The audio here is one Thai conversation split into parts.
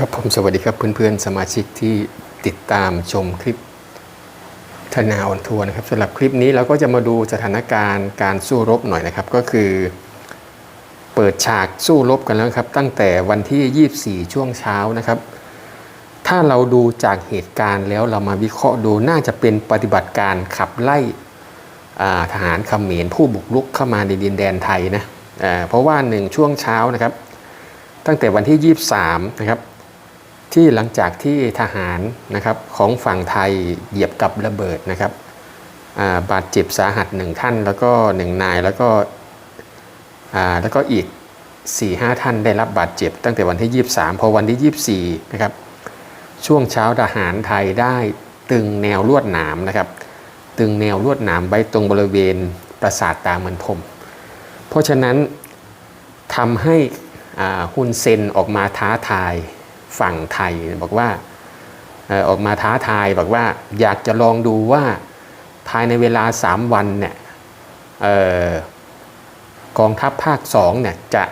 ครับผมสวัสดีครับเพื่อนๆสมาชิกที่ติดตามชมคลิปธนาออนทัวร์นะครับสำหรับคลิปนี้เราก็จะมาดูสถานการณ์การสู้รบหน่อยนะครับ ก็คือ เปิดฉากสู้รบกันแล้วครับ ตั้งแต่วันที่ 24 ช่วงเช้านะครับ ถ้าเราดูจากเหตุการณ์แล้วเรามาวิเคราะห์ดูน่าจะเป็นปฏิบัติการขับไล่ทหารเขมรผู้บุกรุกเข้ามาในดินแดนไทยนะเพราะว่าหนึ่งช่วงเช้านะครับ ตั้งแต่วันที่ 23 นะครับ ที่หลังจากที่ทหารนะครับของฝั่งไทยเหยียบกับระเบิดนะครับาบาดเจ็บสาหัสหนึ่งท่านแล้วก็หนึ่งนายแล้วก็แล้วก็อีก 4-5 ท่านได้รับบาดเจ็บ ตั้งแต่วันที่ 23 พอวันที่ 24 นะครับ ช่วงเช้าทหารไทยได้ตึงแนวลวดหนามนะครับ ตึงแนวลวดหนามไว้ตรงบริเวณปราสาทตาเมือนพรมเพราะฉะนั้นทำให้ฮุนเซนออกมาท้าทาย ฝั่งไทยบอกว่าออกมาท้าทายบอกว่าอยากจะลองดูว่าภายในเวลา 3 วันเนี่ยออกองทัพภาค2เนี่ยจะ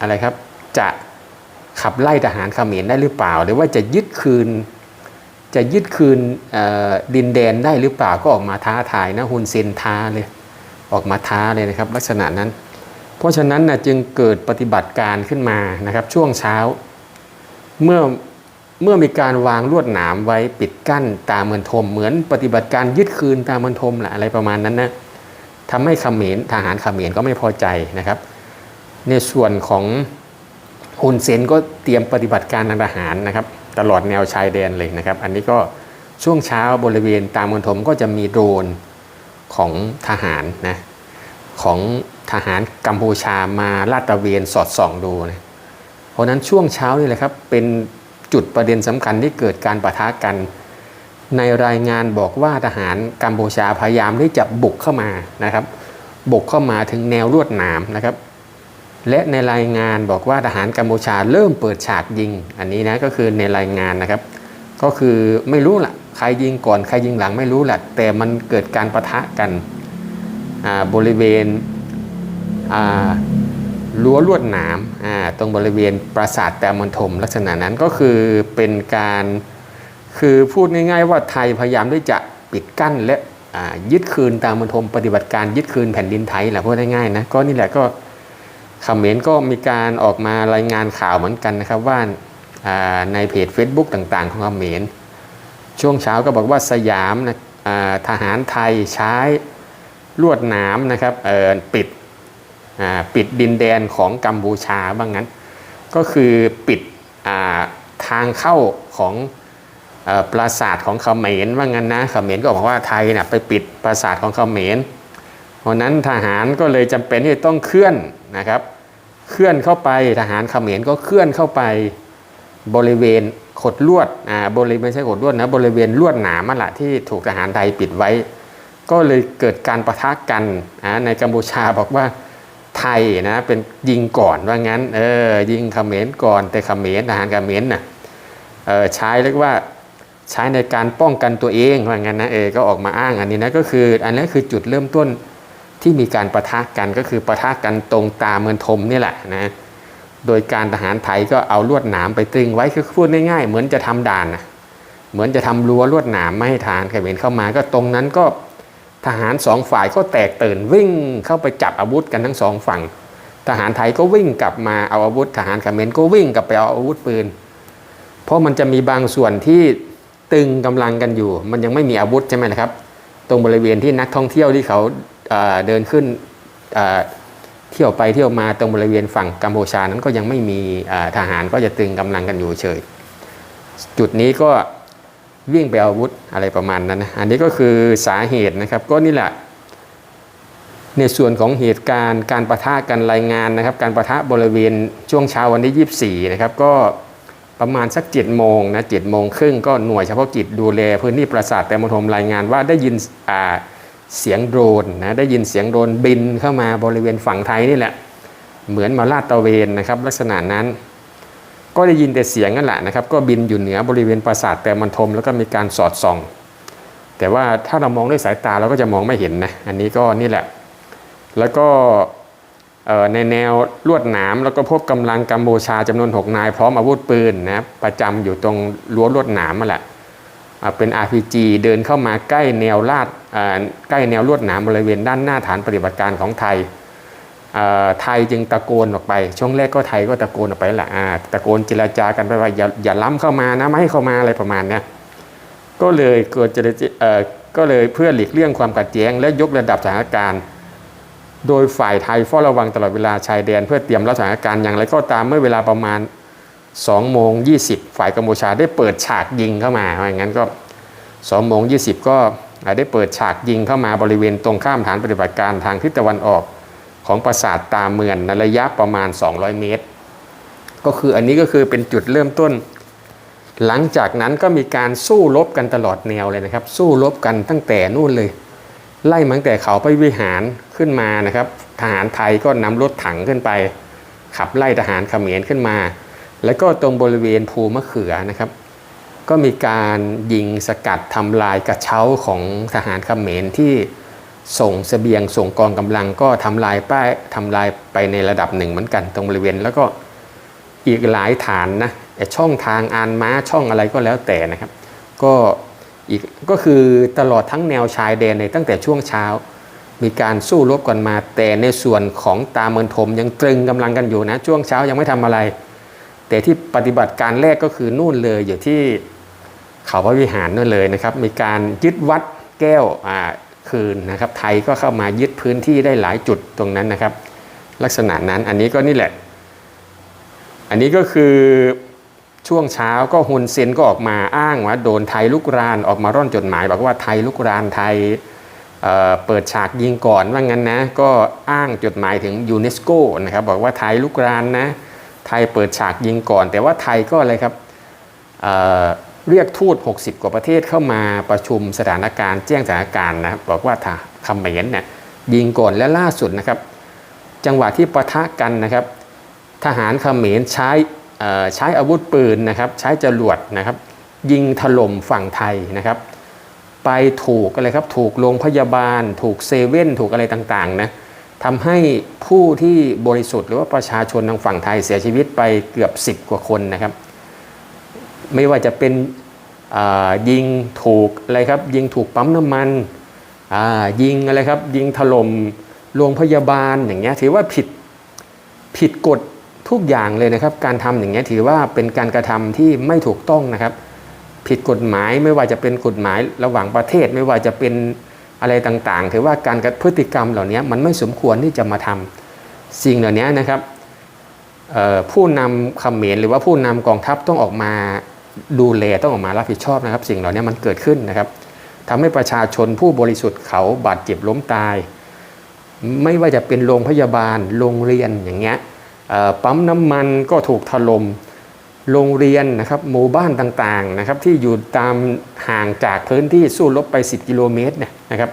อะไรครับจะขับไล่ทหารเขมรได้หรือเปล่า หรือว่าจะยึดคืนจะยึดคืนดินแดนได้หรือเปล่าก็ออกมาท้าทายนะฮุนเซนท้าเลยออกมาท้าเลยนะครับ ลักษณะนั้น เพราะฉะนั้นนะจึงเกิดปฏิบัติการขึ้นมานะครับช่วงเช้า เมื่อเมื่อมีการวางลวดหนามไว้ปิดกั้นตาเมือนทมเหมือนปฏิบัติการยึดคืนตาเมือนทมแหละอะไรประมาณนั้นนะทำให้เขมรทหารเขมรก็ไม่พอใจนะครับ ในส่วนของฮุนเซนก็เตรียมปฏิบัติการทางทหารนะครับ ตลอดแนวชายแดนเลยนะครับ อันนี้ก็ช่วงเช้าบริเวณตาเมือนทมก็จะมีโดรนของทหารนะของทหารกัมพูชามาลาดตระเวนสอดส่องดูนะ เพราะนั้นช่วงเช้านี่แหละครับเป็นจุดประเด็นสำคัญที่เกิดการปะทะกัน ในรายงานบอกว่าทหารกัมพูชาพยายามที่จะบุกเข้ามานะครับ บุกเข้ามาถึงแนวลวดหนามนะครับ และในรายงานบอกว่าทหารกัมพูชาเริ่มเปิดฉากยิง อันนี้นะก็คือในรายงานนะครับ ก็คือไม่รู้ละใครยิงก่อนใครยิงหลังไม่รู้แหละแต่มันเกิดการประทะกันบริเวณ รั้วลวดหนามตรงบริเวณปราสาทแต่มณฑมลักษณะนั้นก็คือเป็นการคือพูดง่ายๆว่าไทยพยายามที่จะปิดกั้นและยึดคืนตามมณฑมปฏิบัติการยึดคืนแผ่นดินไทยแหละพูดง่ายๆนะก็นี่แหละก็เขมรก็มีการออกมารายงานข่าวเหมือนกันนะครับว่าในเพจ Facebook ต่างๆ ของเขมรช่วงเช้าก็บอกว่าสยามนะทหารไทยใช้ลวดหนามนะครับปิด ปิดดินแดนของกัมพูชาบ้างงั้น ก็คือปิดทางเข้าของอปราสาทของเขมรว่างั้นนะเขมรก็บอกว่าไทยนะ่ะไปปิดปราสาทของเขมร เพราะนั้นทหารก็เลยจำเป็นที่ต้องเคลื่อนนะครับ เคลื่อนเข้าไปทหารเขมรก็เคลื่อนเข้าไปบริเวณขดลวดอ่าบริเวณไม่ใช่ขดลวดนะบริเวณลวดหนามันแหละที่ถูกทหารไทยปิดไว้ ก็เลยเกิดการประทะกันในกัมพูชาบอกว่า ไทยนะเป็นยิงก่อนว่างั้นเออยิงเขมรก่อนแต่เขมรทหารเขมรน่ะเออใช้เรียกว่าใช้ในการป้องกันตัวเองว่างั้นนะเออก็ออกมาอ้างอันนี้นะก็คืออันนี้คือจุดเริ่มต้นที่มีการประทะกันก็คือประทะกันตรงตาเมืองทมนี่แหละนะโดยการทหารไทยก็เอาลวดหนามไปตรึงไว้คือพูดง่ายๆ เหมือนจะทำด่านนะเหมือนจะทำรั้วลวดหนามไม่ให้ทหารเขมรเข้ามาก็ตรงนั้นก็ ทหารสองฝ่ายก็แตกตื่นวิ่งเข้าไปจับอาวุธกันทั้งสองฝั่ง ทหารไทยก็วิ่งกลับมาเอาอาวุธ ทหารเขมรก็วิ่งกลับไปเอาอาวุธปืน เพราะมันจะมีบางส่วนที่ตึงกำลังกันอยู่ มันยังไม่มีอาวุธใช่ไหมละครับ ตรงบริเวณที่นักท่องเที่ยวที่เขาเเดินขึ้นเเที่ยวไปเที่ยวมาตรงบริเวณฝั่งกัมพูชานั้นก็ยังไม่มีทหารก็จะตึงกำลังกันอยู่เฉย จุดนี้ก็ วิ่งไปเอาอาวุธอะไรประมาณนั้นนะอันนี้ก็คือสาเหตุนะครับก็นี่แหละในส่วนของเหตุการณ์การประทะกันรายงานนะครับ การประทะบริเวณช่วงเช้าวันที่ 24 นะครับ ก็ประมาณสัก7โมงนะ7โมงครึ่งก็หน่วยเฉพาะกิจดูแลพื้นที่ปราสาทแต่มณฑลรายงานว่าได้ยินอ่าเสียงโดรนนะได้ยินเสียงโดรนบินเข้ามาบริเวณฝั่งไทยนี่แหละ เหมือนมาลาดตระเวนนะครับ ลักษณะนั้น ก็ได้ยินแต่เสียงนั่นแหละนะครับ ก็บินอยู่เหนือบริเวณปราสาทแต่มันทมแล้วก็มีการสอดส่อง แต่ว่าถ้าเรามองด้วยสายตาเราก็จะมองไม่เห็นนะอันนี้ก็นี่แหละ แล้วก็ในแนวลวดหนามแล้วก็พบกำลังกัมพูชาจำนวน 6 นายพร้อมอาวุธปืนนะประจำอยู่ตรงรั้วลวดหนามนั่นแหละเป็น RPG เดินเข้ามาใกล้แนวลาดใกล้แนวลวดหนามบริเวณด้านหน้าฐานปฏิบัติการของไทย ไทยจึงตะโกนออกไป ช่วงแรกก็ไทยก็ตะโกนออกไปแหละตะโกนเจรจากันไปว่าอย่าอย่าล้ำเข้ามานะไม่ให้เข้ามาอะไรประมาณนี้ก็เลยเกิดเจรจาก็เลยเพื่อหลีกเลี่ยงความขัดแย้ง และยกระดับสถานการณ์ โดยฝ่ายไทยเฝ้าระวังตลอดเวลาชายแดน เพื่อเตรียมรับสถานการณ์อย่างไรก็ตามเมื่อเวลาประมาณ2โมง20 ฝ่ายกัมพูชาได้เปิดฉากยิงเข้ามาว่าอย่างนั้นก็2โมง20 ก็ได้เปิดฉากยิงเข้ามาบริเวณตรงข้ามฐานปฏิบัติการทางทิศตะวันออก ของปราสาทตาเมือนในระยะประมาณ 200 เมตร ก็คืออันนี้ก็คือเป็นจุดเริ่มต้น หลังจากนั้นก็มีการสู้รบกันตลอดแนวเลยนะครับ สู้รบกันตั้งแต่นู่นเลย ไล่มาตั้งแต่เขาไปวิหารขึ้นมานะครับ ทหารไทยก็นำรถถังขึ้นไป ขับไล่ทหารเขมรขึ้นมา แล้วก็ตรงบริเวณภูมะเขือนะครับ ก็มีการยิงสกัดทำลายกระเช้าของทหารเขมรที่ ส่งเสบียงส่งกองกำลังก็ทำลายป้ายทำลายไปในระดับหนึ่งเหมือนกันตรงบริเวณ แล้วก็อีกหลายฐานนะช่องทางอานม้าช่องอะไรก็แล้วแต่นะครับ ก็อีกก็คือตลอดทั้งแนวชายแดนในตั้งแต่ช่วงเช้า มีการสู้รบกันมาแต่ในส่วนของตาเมือนทมยังตรึงกำลังกันอยู่นะช่วงเช้ายังไม่ทำอะไร แต่ที่ปฏิบัติการแรกก็คือนู่นเลยอยู่ที่เขาพระวิหารนู่นเลยนะครับ มีการยึดวัดแก้วอ่า คืนนะครับ ไทยก็เข้ามายึดพื้นที่ได้หลายจุดตรงนั้นนะครับ ลักษณะนั้นอันนี้ก็นี่แหละ อันนี้ก็คือช่วงเช้าก็ฮุนเซนก็ออกมาอ้างว่าโดนไทยลุกรานออกมาร่อนจดหมาย บอกว่าไทยลุกรานไทยเเปิดฉากยิงก่อนว่างั้นนะก็อ้างจดหมายถึงยูเนสโกนะครับบอกว่าไทยลุกรานนะไทยเปิดฉากยิงก่อน แต่ว่าไทยก็อะไรครับ เรียกทูต 60 กว่าประเทศเข้ามาประชุมสถานการณ์แจ้งสถานการณ์นะครับบอกว่าถ้าคำเหมนเนี่ยยิงก่อนและล่าสุดนะครับ จังหวะที่ปะทะกันนะครับ ทหารเขมรใช้เอ่อใช้อาวุธปืนนะครับ ใช้จรวดนะครับ ยิงถล่มฝั่งไทยนะครับ ไปถูกอะไรครับถูกโรงพยาบาล ถูกเซเว่นถูกอะไรต่างๆนะทำให้ผู้ที่บริสุทธิ์หรือว่าประชาชนทางฝั่งไทยเสียชีวิตไปเกือบ 10 กว่าคนนะครับ ไม่ว่าจะเป็นยิงถูกอะไรครับ ยิงถูกปั๊มน้ำมันยิงอะไรครับ ยิงถล่มโรงพยาบาลอย่างเงี้ยถือว่าผิดผิดกฎทุกอย่างเลยนะครับ การทำอย่างเงี้ยถือว่าเป็นการกระทำที่ไม่ถูกต้องนะครับ ผิดกฎหมายไม่ว่าจะเป็นกฎหมายระหว่างประเทศ ไม่ว่าจะเป็นอะไรต่างๆ ถือว่าการพฤติกรรมเหล่านี้มันไม่สมควรที่จะมาทำสิ่งเหล่านี้นะครับผู้นำเขมรหรือว่าผู้นำกองทัพต้องออกมา ดูแลต้องออกมารับผิดชอบนะครับ สิ่งเหล่านี้มันเกิดขึ้นนะครับทำให้ประชาชนผู้บริสุทธิ์เขาบาดเจ็บล้มตาย ไม่ว่าจะเป็นโรงพยาบาล โรงเรียนอย่างเงี้ยปั๊มน้ำมันก็ถูกถล่มโรงเรียนนะครับหมู่บ้านต่างๆนะครับที่อยู่ตามห่างจากพื้นที่สู้รบไป 10 กิโลเมตรเนี่ยนะครับ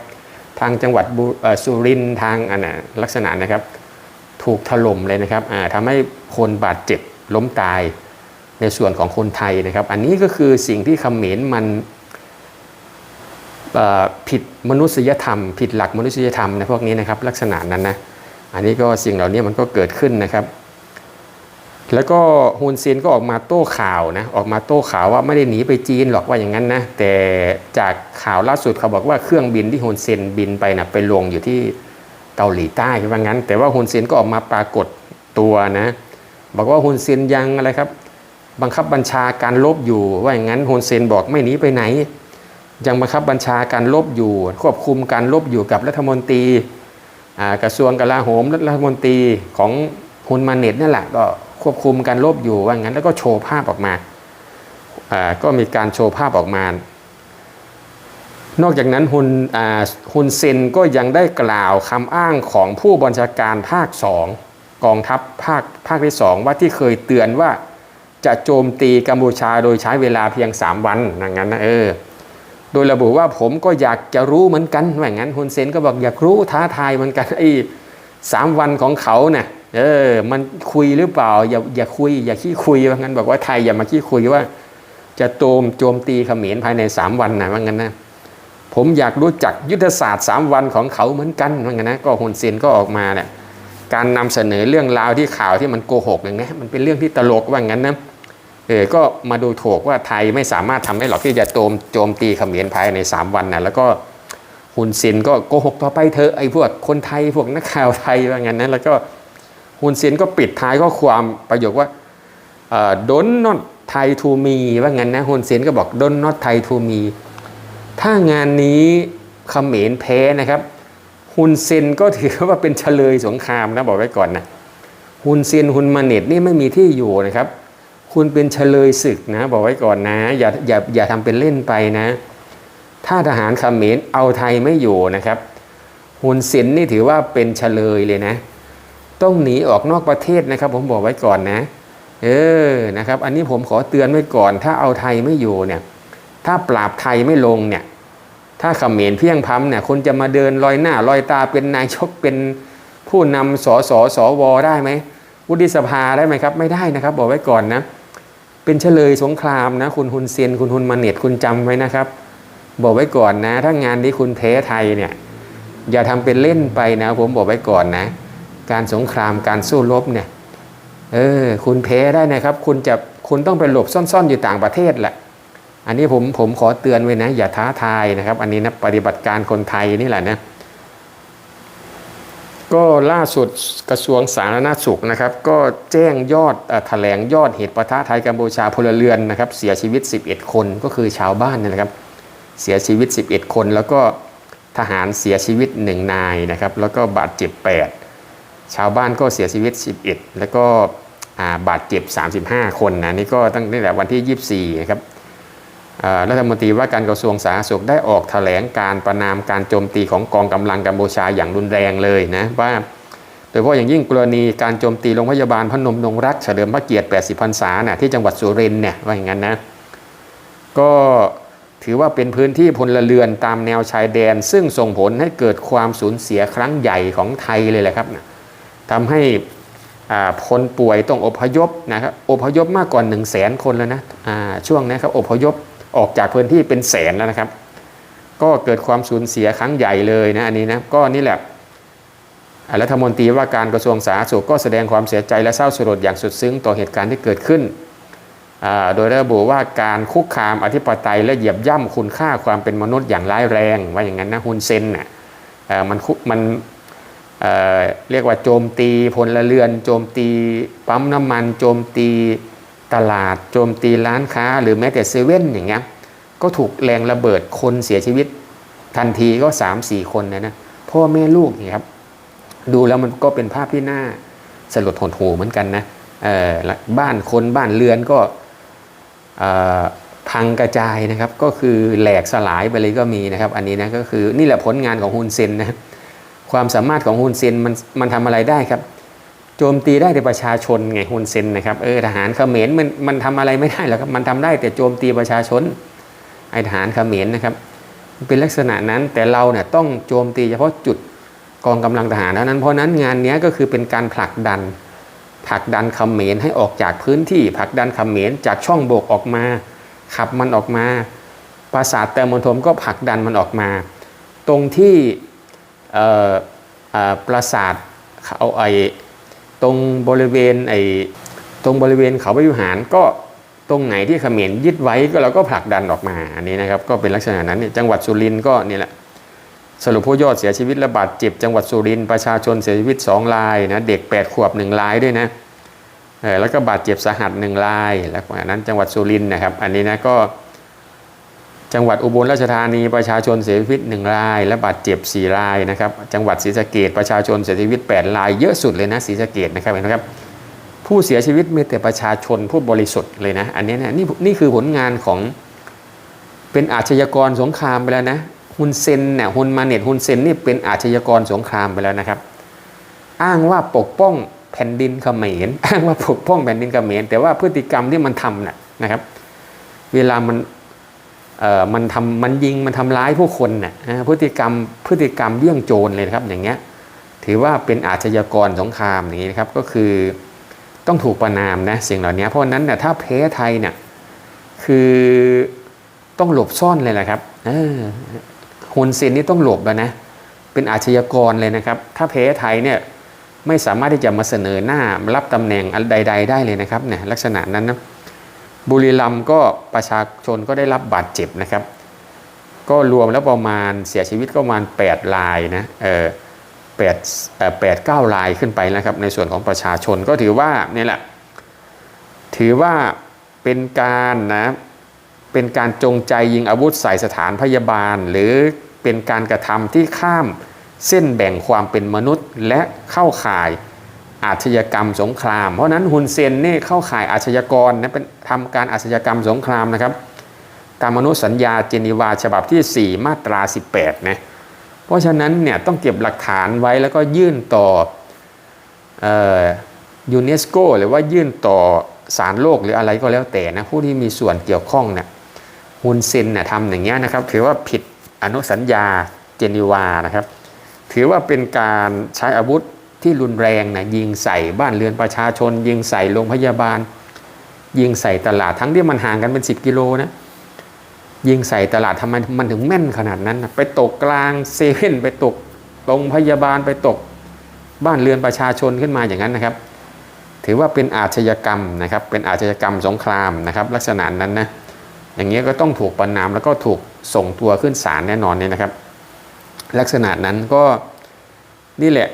ทางจังหวัดสุรินทางอันน่ะลักษณะนะครับ ถูกถล่มเลยนะครับทำให้คนบาดเจ็บล้มตาย ในส่วนของคนไทยนะครับ อันนี้ก็คือสิ่งที่เขมรมันผิดมนุษยธรรม ผิดหลักมนุษยธรรมในพวกนี้นะครับ ลักษณะนั้นนะอันนี้ก็สิ่งเหล่านี้มันก็เกิดขึ้นนะครับ แล้วก็ฮุนเซนก็ออกมาโต้ข่าวนะออกมาโต้ข่าวว่าไม่ได้หนีไปจีนหรอกว่าอย่างนั้นนะแต่จากข่าวล่าสุดเขาบอกว่าเครื่องบินที่ฮุนเซนบินไปนะไปลงอยู่ที่เกาหลีใต้ว่างั้น แต่ว่าฮุนเซนก็ออกมาปรากฏตัวนะบอกว่าฮุนเซนยังอะไรครับ บังคับบัญชาการลบอยู่ ว่าอย่างนั้นฮุนเซนบอกไม่หนีไปไหน ยังบังคับบัญชาการลบอยู่ ควบคุมการลบอยู่กับรัฐมนตรีกระทรวงกลาโหมรัฐมนตรีของฮุนมาเน็ตนั่นแหละก็ควบคุมการลบอยู่ว่างั้นแล้วก็โชว์ภาพออกมา ก็มีการโชว์ภาพออกมา นอกจากนั้นฮุนฮุนเซนก็ยังได้กล่าวคำอ้างของผู้บัญชาการภาคสองกองทัพภาคภาคที่สองว่าที่เคยเตือนว่า จะโจมตีกัมพูชาโดยใช้เวลาเพียง 3 วันอย่างนั้นนะเออ โดยระบุว่าผมก็อยากจะรู้เหมือนกันว่างั้นฮุนเซนก็บอกอยากรู้ท้าทายเหมือนกันไอ้สามวันของเขาเนี่ยเออ มันคุยหรือเปล่า อย่าอย่าคุย อย่าขี้คุยว่างั้นบอกว่าไทยอย่ามาขี้คุยว่า จะโจมโจมตีเขมรภายในสามวันนะว่างั้นนะผมอยากรู้จักยุทธศาสตร์สามวันของเขาเหมือนกันว่างั้นนะก็ฮุนเซนก็ออกมาเนี่ยการนำเสนอเรื่องราวที่ข่าวที่มันโกหกอย่างนี้มันเป็นเรื่องที่ตลกว่างั้นนะ เออก็มาดูถูกว่าไทยไม่สามารถทำได้หรอกที่จะโจมโจมตีเขมรภายใน 3 วันนะแล้วก็ฮุนเซนก็โกหกต่อไปเถอไอ้พวกคนไทยพวกนักข่าวไทยว่างั้นนะแล้วก็ฮุนเซนก็ปิดท้ายก็ความประโยคว่าดนนอตไทยทูมีว่างั้นนะฮุนเซนก็บอกดนนอตไทยทูมีถ้างานนี้เขมรแพ้นะครับฮุนเซนก็ถือว่าเป็นเฉลยสงครามนะบอกไว้ก่อนนะฮุนเซนฮุนมาเน็ตนี่ไม่มีที่อยู่นะครับ คุณเป็นเฉลยศึกนะ บอกไว้ก่อนนะ อย่าอย่าอย่าทำเป็นเล่นไปนะ ถ้าทหารเขมรเอาไทยไม่อยู่นะครับฮุนเซนนี่ถือว่าเป็นเฉลยเลยนะ ต้องหนีออกนอกประเทศนะครับ ผมบอกไว้ก่อนนะ เออนะครับ อันนี้ผมขอเตือนไว้ก่อน ถ้าเอาไทยไม่อยู่เนี่ย ถ้าปราบไทยไม่ลงเนี่ย ถ้าเขมรเพียงพำเนี่ยคนจะมาเดินลอยหน้าลอยตาเป็นนายชกเป็นผู้นำสสสวได้ไหมวุฒิสภาได้ไหมครับ ไม่ได้นะครับ บอกไว้ก่อนนะ เป็นเฉลยสงครามนะ คุณฮุนเซียนคุณฮุนมาเน็ตคุณจำไว้นะครับ บอกไว้ก่อนนะ ถ้างานนี้คุณแพ้ไทยเนี่ยอย่าทำเป็นเล่นไปนะ ผมบอกไว้ก่อนนะ การสงครามการสู้รบเนี่ยเออคุณแพ้ได้นะครับ คุณจะคุณต้องไปหลบซ่อนๆอยู่ต่างประเทศแหละอันนี้ผมผมขอเตือนไว้นะ อย่าท้าทายนะครับ อันนี้นะปฏิบัติการคนไทยนี่แหละนะ ก็ล่าสุดกระทรวงสาธารณสุขนะครับ ก็แจ้งยอดอแถลงยอดเหตุปะทะไทยกัมพูชาพลเรือนนะครับ เสียชีวิต 11 คนก็คือชาวบ้านนนนะครับ เสียชีวิต 11 คน แล้วก็ทหารเสียชีวิต 1 นายนะครับ แล้วก็บาดเจ็บ 8 ชาวบ้านก็เสียชีวิต 11 แล้วก็าบาดเจ็บ 35 คนนะนี่ก็ตั้งแต่วันที่ 24นะครับ รัฐมนตรีว่าการกระทรวงสาธารณสุขได้ออกแถลงการประนามการโจมตีของกองกำลังกัมพูชาอย่างรุนแรงเลยนะว่า โดยเฉพาะอย่างยิ่งกรณีการโจมตีโรงพยาบาลพนมนงรักเฉลิมพระเกียรติ 80พรรษาน่ะที่จังหวัดสุรินทร์เนี่ยว่าอย่างนั้นนะก็ถือว่าเป็นพื้นที่พลเรือนตามแนวชายแดน ซึ่งส่งผลให้เกิดความสูญเสียครั้งใหญ่ของไทยเลยแหละครับนะทำให้คนป่วยต้องอพยพนะครับอพยพมากกว่า1 0 0 0 0แสนคนแล้วนะช่วงนี้ครับอพยพ ออกจากพื้นที่เป็นแสนแล้วนะครับ ก็เกิดความสูญเสียครั้งใหญ่เลยนะอันนี้นะก็นี่แหละรัฐมนตรีว่าการกระทรวงสาธารณสุขก็แสดงความเสียใจและเศร้าสลดอย่างสุดซึ้งต่อเหตุการณ์ที่เกิดขึ้น โดยระบุว่าการคุกคามอธิปไตยและเหยียบย่ำคุณค่าความเป็นมนุษย์อย่างร้ายแรง ว่าอย่างนั้นนะฮุนเซนน่ะมันมันเเรียกว่าโจมตีพลเรือน โจมตีปั๊มน้ำมัน โจมตี ตลาดโจมตีร้านค้า หรือแม้แต่เซเว่นอย่างเงี้ยก็ถูกแรงระเบิดคนเสียชีวิต ทันทีก็3ามสี่คนนะนะพ่อแม่ลูกนี่ครับ ดูแล้วมันก็เป็นภาพที่น่าสลดหดหูเหมือนกันนะเออบ้านคนบ้านเรือนก็พังกระจายนะครับก็คือแหลกสลายไปเลยก็มีนะครับ อันนี้นะก็คือนี่แหละผลงานของฮุนเซนนะความสามารถของฮุนเซนมันมันทำอะไรได้ครับ โจมตีได้แต่ประชาชนไงฮุนเซนนะครับเออทหารเขมรมันมันทำอะไรไม่ได้หรอกครับมันทำได้แต่โจมตีประชาชนไอทหารเขมรนะครับ เป็นลักษณะนั้นแต่เราเนี่ยต้องโจมตีเฉพาะจุดกองกำลังทหารเท่านั้นเพราะนั้นงานนี้ก็คือเป็นการผลักดันผลักดันเขมรให้ออกจากพื้นที่ผลักดันเขมรจากช่องโบกออกมา ขับมันออกมาปราสาทแต่มณฑลก็ผลักดันมันออกมา ตรงที่ปราสาทเขาไอ ตรงบริเวณไอตรงบริเวณเขาพระวิหารก็ตรงไหนที่เขมรยึดไว้ก็เราก็ผลักดันออกมาอันนี้นะครับก็เป็นลักษณะนั้นเนี่ยจังหวัดสุรินทร์ก็นี่แหละสรุปผู้ยอดเสียชีวิตและบาดเจ็บ จังหวัดสุรินทร์ประชาชนเสียชีวิต 2 รายนะเด็ก 8 ขวบ 1 รายด้วยนะแล้วก็บาดเจ็บสาหัส 1 ราย แล้วจานั้นจังหวัดสุรินทร์นะครับ อันนี้นะก็ จังหวัดอุบลราชธานีประชาชนเสียชีวิต 1 ราย และบาดเจ็บ 4 รายนะครับจังหวัดศรีสะเกดประชาชนเสียชีวิต 8 ราย เยอะสุดเลยนะศรีสะเกดนะครับเห็นไหมครับผู้เสียชีวิตมีแต่ประชาชนผู้บริสุทธิ์เลยนะอันนี้เนี่ยนี่นี่คือผลงานของเป็นอาชญากรสงครามไปแล้วนะฮุนเซนเนี่ยฮุนมาเน็ตฮุนเซนนี่เป็นอาชญากรสงครามไปแล้วนะครับ อ้างว่าปกป้องแผ่นดินเขมรอ้างว่าปกป้องแผ่นดินเขมรแต่ว่าพฤติกรรมที่มันทำน่ะนะครับ เวลามัน มันทำมันยิงมันทำร้ายผู้คนน่ะนะพฤติกรรมพฤติกรรมเยี่ยงโจรเลยนะครับอย่างเงี้ยถือว่าเป็นอาชญากรสงครามอย่างนี้นะครับก็คือต้องถูกประนามนะสิ่งเหล่านี้เพราะนั้นเนี่ยถ้าแพ้ไทยเนี่ยคือต้องหลบซ่อนเลยแหละครับฮุนเซนนี่ต้องหลบแล้วนะเป็นอาชญากรเลยนะครับ ถ้าแพ้ไทยเนี่ยไม่สามารถที่จะมาเสนอหน้ารับตำแหน่งใด ๆ ได้เลยนะครับเนี่ยลักษณะนั้นนะ บุรีรัมย์ก็ประชาชนก็ได้รับบาดเจ็บนะครับ ก็รวมแล้วประมาณเสียชีวิตก็ประมาณ 8 รายนะเออแปดเออแปดเก้ารายขึ้นไปนะครับ ในส่วนของประชาชนก็ถือว่านี่แหละถือว่าเป็นการนะเป็นการจงใจยิงอาวุธใส่สถานพยาบาล หรือเป็นการกระทำที่ข้ามเส้นแบ่งความเป็นมนุษย์และเข้าข่าย อาชญากรรมสงคราม เพราะนั้นฮุนเซนเนี่เข้าข่ายอาชญากรนะเป็นทำการอาชญากรรมสงครามนะครับ ตามอนุสัญญาเจนีวาฉบับที่ 4 มาตรา 18นะเพราะฉะนั้นเนี่ยต้องเก็บหลักฐานไว้แล้วก็ยื่นต่อยูเนสโกหรือว่ายื่นต่อศาลโลกหรืออะไรก็แล้วแต่นะผู้ที่มีส่วนเกี่ยวข้องเนี่ยฮุนเซนเนี่ยทำอย่างเงี้ยนะครับถือว่าผิดอนุสัญญาเจนีวานะครับ ถือว่าเป็นการใช้อาวุธ ที่รุนแรงนะยิงใส่บ้านเรือนประชาชน ยิงใส่โรงพยาบาล ยิงใส่ตลาดทั้งที่มันห่างกันเป็น 10 กิโลนะยิงใส่ตลาดทำไมมันถึงแม่นขนาดนั้นนะไปตกกลางเซเว่นไปตกโรงพยาบาลไปตกบ้านเรือนประชาชนขึ้นมาอย่างนั้นนะครับ ถือว่าเป็นอาชญากรรมนะครับ เป็นอาชญากรรมสงครามนะครับ ลักษณะนั้นนะอย่างเงี้ยก็ต้องถูกประนามแล้วก็ถูกส่งตัวขึ้นศาลแน่นอนเนี่ยนะครับ ลักษณะนั้นก็นี่แหละ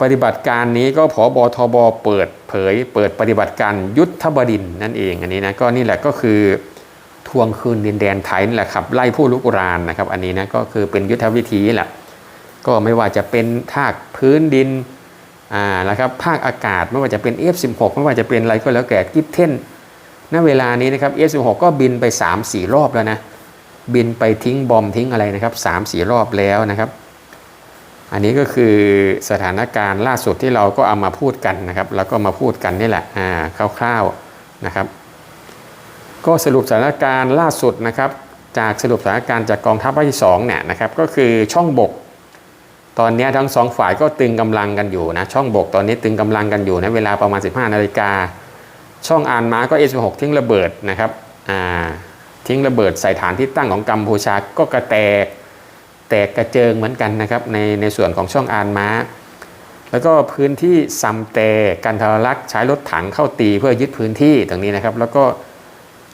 ปฏิบัติการนี้ก็ผบทบเปิดเผย เปิดปฏิบัติการยุทธบดินทร์นั่นเองอันนี้นะก็นี่แหละก็คือทวงคืนดินแดนไทยนี่แหละครับไล่ผู้ลุกรานนะครับ อันนี้นะก็คือเป็นยุทธวิธีแหละก็ไม่ว่าจะเป็นภาคพื้นดินอ่าแล้วครับภาคอากาศไม่ว่าจะเป็น F16 ไม่ว่าจะเป็นอะไรก็แล้วแต่กิฟเทนณเวลานี้นะครับ F16 ก็บินไป 3-4 รอบแล้วนะบินไปทิ้งบอมทิ้งอะไรนะครับ3-4 รอบแล้วนะครับ อันนี้ก็คือสถานการณ์ล่าสุดที่เราก็เอามาพูดกันนะครับ แล้วก็มาพูดกันนี่แหละอ่าคร่าวๆนะครับ ก็สรุปสถานการณ์ล่าสุดนะครับ จากสรุปสถานการณ์จากกองทัพภาคที่2เนี่ยนะครับก็คือช่องบก ตอนนี้ทั้งสองฝ่ายก็ตึงกำลังกันอยู่นะช่องบกตอนนี้ตึงกำลังกันอยู่นะเวลาประมาณ 15นาฬิกาช่องอานม้าก็ S16 ทิ้งระเบิดนะครับอ่าทิ้งระเบิดใส่ฐานที่ตั้งของกัมพูชาก็กระแตก แตกกระเจิงเหมือนกันนะครับในในส่วนของช่องอานม้า แล้วก็พื้นที่ซัมเตกันทรลักษ์ใช้รถถังเข้าตีเพื่อยึดพื้นที่ตรงนี้นะครับ แล้วก็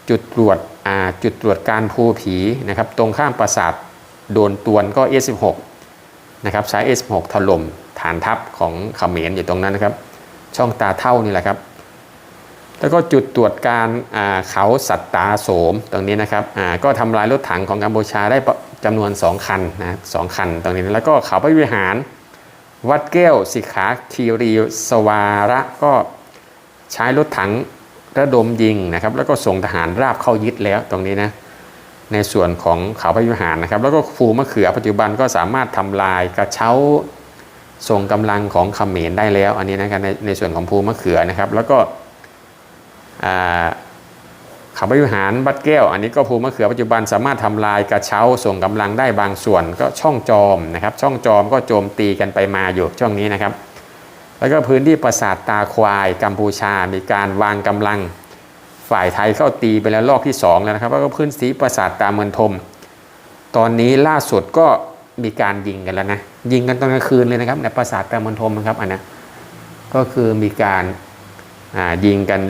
จุดตรวจอ่าจุดตรวจการภูผีนะครับ ตรงข้ามปราสาทโดนตวนก็ S16 นะครับใช้ S16 ถล่มฐานทัพของเขมรอยู่ตรงนั้นนะครับ ช่องตาเท่านี่แหละครับ แล้วก็จุดตรวจการเขาสัตตาโสมตรงนี้นะครับก็ทำลายรถถังของกัมพูชาได้ จำนวน 2 คันนะสองคันตรงนี้แล้วก็เขาพระวิหาร วัดแก้วสิขาคีรีสวาระก็ใช้รถถังระดมยิงนะครับ แล้วก็ส่งทหารราบเข้ายึดแล้วตรงนี้นะในส่วนของเขาพระยุหารนะครับ แล้วก็ภูมะเขือปัจจุบันก็สามารถทำลายกระเช้าส่งกำลังของเขมรได้แล้ว อันนี้นะครับในในส่วนของภูมะเขือนะครับ แล้วก็อ่า ขาพระยุหารบัดแก้ว อันนี้ก็ภูมะเขือปัจจุบันสามารถทำลายกระเช้าส่งกำลังได้บางส่วน ก็ช่องจอมนะครับ ช่องจอมก็โจมตีกันไปมาอยู่ช่วงนี้นะครับ แล้วก็พื้นที่ปราสาทตาควายกัมพูชา มีการวางกำลังฝ่ายไทยเข้าตีไปแล้วรอบที่ 2 แล้วนะครับแล้วก็พื้นที่ปราสาทตาเมือนทม ตอนนี้ล่าสุดก็มีการยิงกันแล้วนะยิงกันตอนกลางคืนเลยนะครับในปราสาทตาเมือนทมนะครับอันนะก็คือมีการยิงกัน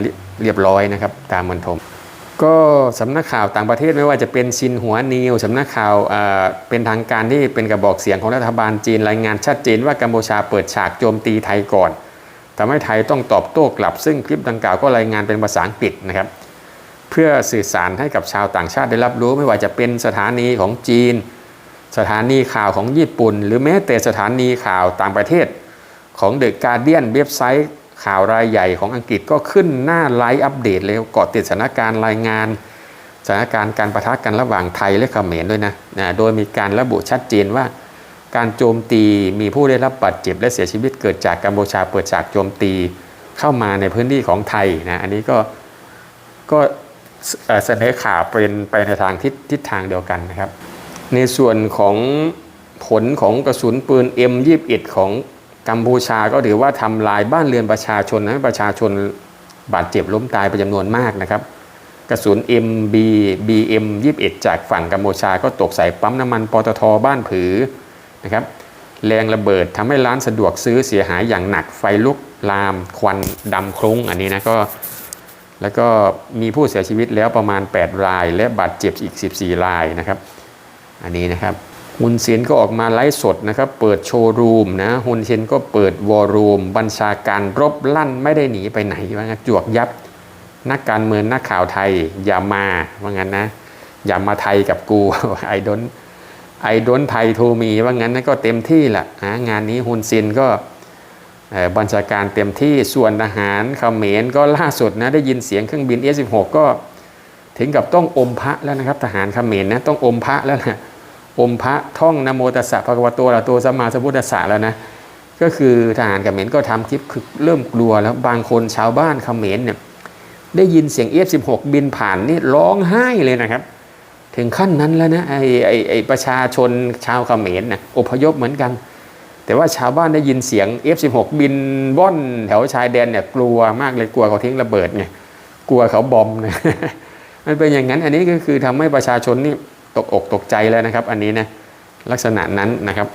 เรียบร้อยนะครับตาเมือนทม ก็สำนักข่าวต่างประเทศไม่ว่าจะเป็นชินหัวนิวสำนักข่าวเป็นทางการที่เป็นกระบอกเสียงของรัฐบาลจีนรายงานชัดเจนว่ากัมพูชาเปิดฉากโจมตีไทยก่อนทำให้ไทยต้องตอบโต้กลับ ซึ่งคลิปดังกล่าวก็รายงานเป็นภาษาอังกฤษนะครับ เพื่อสื่อสารให้กับชาวต่างชาติได้รับรู้ไม่ว่าจะเป็นสถานีของจีน สถานีข่าวของญี่ปุ่น หรือแม้แต่สถานีข่าวต่างประเทศของเดอะการเดียนเว็บไซต์ ข่าวรายใหญ่ของอังกฤษก็ขึ้นหน้าไลฟ์อัปเดตเลยเกาะติดสถานการณ์รายงานสถานการณ์การประทะกันระหว่างไทยและเขมรด้วยนะนะ โดยมีการระบุชัดเจนว่า การโจมตีมีผู้ได้รับบาดเจ็บและเสียชีวิตเกิดจากกัมพูชาเปิดฉากโจมตีเข้ามาในพื้นที่ของไทยนะ อันนี้ก็ก็เสนอข่าวเป็นไปในทางทิศทิศทางเดียวกันนะครับ ในส่วนของผลของกระสุนปืน M21 ของ กัมพูชาก็ถือว่าทำลายบ้านเรือนประชาชนให้ประชาชนบาดเจ็บล้มตายเป็นจำนวนมากนะครับกระสุน MB BM 21 จากฝั่งกัมพูชาก็ตกใส่ปั๊มน้ำมันปตทบ้านผือนะครับแรงระเบิดทำให้ร้านสะดวกซื้อเสียหายอย่างหนักไฟลุกลาม ควันดำคลุ้งอันนี้นะก็ แล้วก็มีผู้เสียชีวิตแล้วประมาณ 8 ราย และบาดเจ็บอีก 14 รายนะครับ อันนี้นะครับ ฮุนเซนก็ออกมาไลฟ์สดนะครับ เปิดโชว์รูมนะฮุนเซนก็เปิดวอลรูม บัญชาการรบลั่นไม่ได้หนีไปไหนว่างั้นจวกยับ นักการเมืองนักข่าวไทยอย่ามาว่างั้นนะอย่ามาไทยกับกูไอดนไอดนไทยโทมีว่างั้นนะก็เต็มที่แหละนะงานนี้ฮุนเซนก็บัญชาการเต็มที่ส่วนทหารเขมรก็ล่าสุดนะได้ยินเสียงเครื่องบิน F16 ก็ถึงกับต้องอมพระแล้วนะครับ ทหารเขมรนะต้องอมพระแล้วนะ อมพระท่องนโมตัสสะภะคะวะโตอะระหะโตสัมมาสัมพุทธัสสะแล้วนะก็คือทหารกับเขมรก็ทำคลิปคือเริ่มกลัวแล้วบางคนชาวบ้านเขมรเนี่ยได้ยินเสียง F16 บินผ่านนี่ร้องไห้เลยนะครับ ถึงขั้นนั้นแล้วนะไอ้ไอ้ไอประชาชนชาวเขมรนะอพยพเหมือนกัน แต่ว่าชาวบ้านได้ยินเสียง F16 บินว่อนแถวชายแดนเนี่ยกลัวมากเลยกลัวเขาทิ้งระเบิดไงกลัวเขาบอมนะมันเป็นอย่างนั้นอันนี้ก็คือทำให้ประชาชนนี่ ตกอกตกใจแล้วนะครับ อันนี้นะลักษณะนั้นนะครับ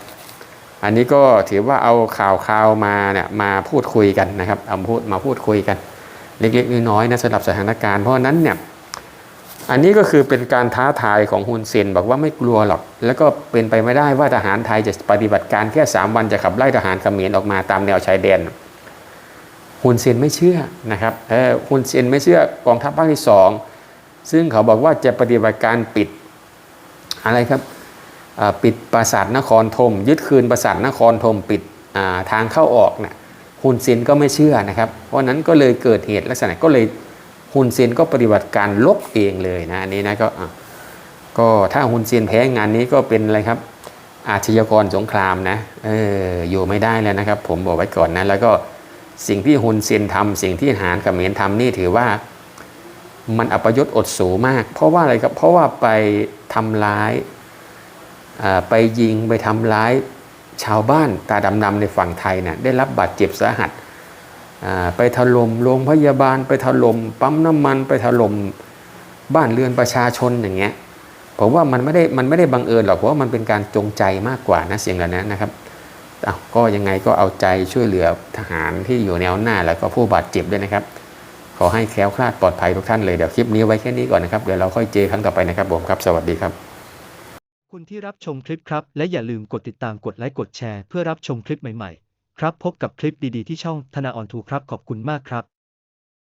อันนี้ก็ถือว่าเอาข่าวข่าวมาเนี่ยมาพูดคุยกันนะครับเอาพูดมาพูดคุยกัน เล็กๆน้อยๆนะสำหรับสถานการณ์เพราะนั้นเนี่ยอันนี้ก็คือเป็นการท้าทายของฮุนเซนบอกว่าไม่กลัวหรอก แล้วก็เป็นไปไม่ได้ว่าทหารไทยจะปฏิบัติการแค่ 3 วันจะขับไล่ทหารเขมรออกมาตามแนวชายแดนฮุนเซนไม่เชื่อนะครับเออฮุนเซนไม่เชื่อกองทัพภาคที่สองซึ่งเขาบอกว่าจะปฏิบัติการปิด อะไรครับปิดปราสาทนครธมยึดคืนปราสาทนครธมปิดาทางเข้าออกนะ่ะฮุนเซนก็ไม่เชื่อนะครับ เพราะนั้นก็เลยเกิดเหตุลักษณะก็เลยฮุนเซนก็ปฏิบัติการลบเองเลยนะอันนี้นะก็ก็ถ้าฮุนเซนแพ้งานนี้ก็เป็นอะไรครับ อาชญากรสงครามนะเอออยู่ไม่ได้แล้วนะครับ ผมบอกไว้ก่อนนะแล้วก็สิ่งที่ฮุนเซนทำสิ่งที่หารเขมรทำนี่ถือว่ามันอัปยศอดสูมาก เพราะว่าอะไรครับเพราะว่าไป ทำร้ายไปยิงไปทำร้ายชาวบ้านตาดำๆในฝั่งไทยนะ่ะได้รับบาดเจ็บสาหัสไปถล่มโรงพยาบาล ไปถล่มปั๊มน้ำมันไปถล่มบ้านเรือนประชาชนอย่างเงี้ยผมว่ามันไม่ได้มันไม่ได้บังเอิญหรอกเพราะว่ามันเป็นการจงใจมากกว่านะเสียงเหล่านั้นนะครับอ้าก็ยังไงก็เอาใจช่วยเหลือทหารที่อยู่แนวหน้าแล้วก็ผู้บาดเจ็บด้วยนะครับ ขอให้แคล้วคลาดปลอดภัยทุกท่านเลยเดี๋ยวคลิปนี้ไว้แค่นี้ก่อนนะครับเดี๋ยวเราค่อยเจอครั้งต่อไปนะครับผมครับ สวัสดีครับ คุณที่รับชมคลิปครับ และอย่าลืมกดติดตามกดไลค์กดแชร์เพื่อรับชมคลิปใหม่ๆ ครับพบกับคลิปดีๆที่ช่องธนาออนทูครับขอบคุณมากครับ